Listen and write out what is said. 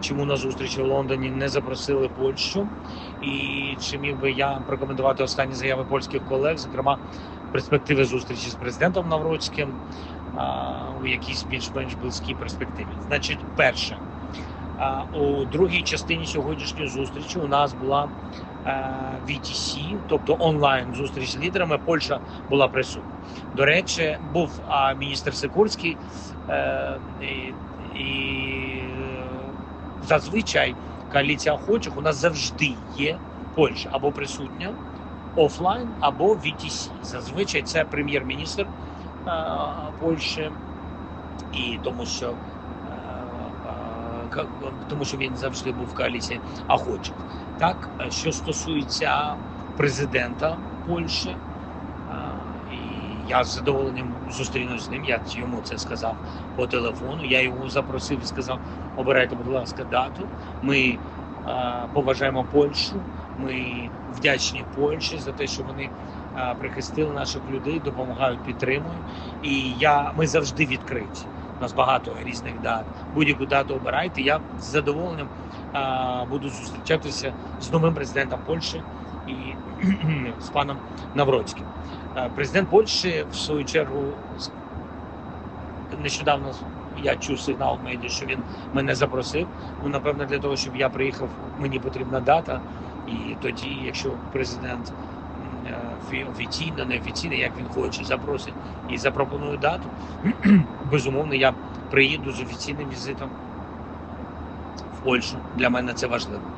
Чому на зустрічі в Лондоні не запросили Польщу? І чи міг би я прокоментувати останні заяви польських колег, зокрема перспективи зустрічі з президентом Навроцьким у якійсь більш-менш близькій перспективі? Значить, перше, у другій частині сьогоднішньої зустрічі у нас була е, VTC, тобто онлайн зустріч з лідерами. Польща була присутня. До речі, був міністр Сикорський е, і, зазвичай коаліція охочих у нас завжди є Польща або присутня офлайн, або VTC. Зазвичай це прем'єр-міністр е, Польщі, і тому що. е, е, Тому що він завжди був в коаліції охочих. Так, що стосується президента Польщі, я з задоволенням зустрінусь з ним. Я йому це сказав по телефону. Я його запросив і сказав: обирайте, будь ласка, дату. Ми е, поважаємо Польщу. Ми вдячні Польщі за те, що вони е, прихистили наших людей, допомагають, підтримують. І я ми завжди відкриті. У нас багато різних дат. Будь-яку дату обирайте. Я з задоволенням е, буду зустрічатися з новим президентом Польщі і з паном Навроцьким. Е, Президент Польщі, в свою чергу, нещодавно я чув сигнал в медіа, що він мене запросив. Ну, напевно, для того, щоб я приїхав, мені потрібна дата. І тоді, якщо президент е, фі- офіційно, неофіційно, як він хоче, запросить і запропонує дату, безумовно, я приїду з офіційним візитом в Польщу. Для мене це важливо.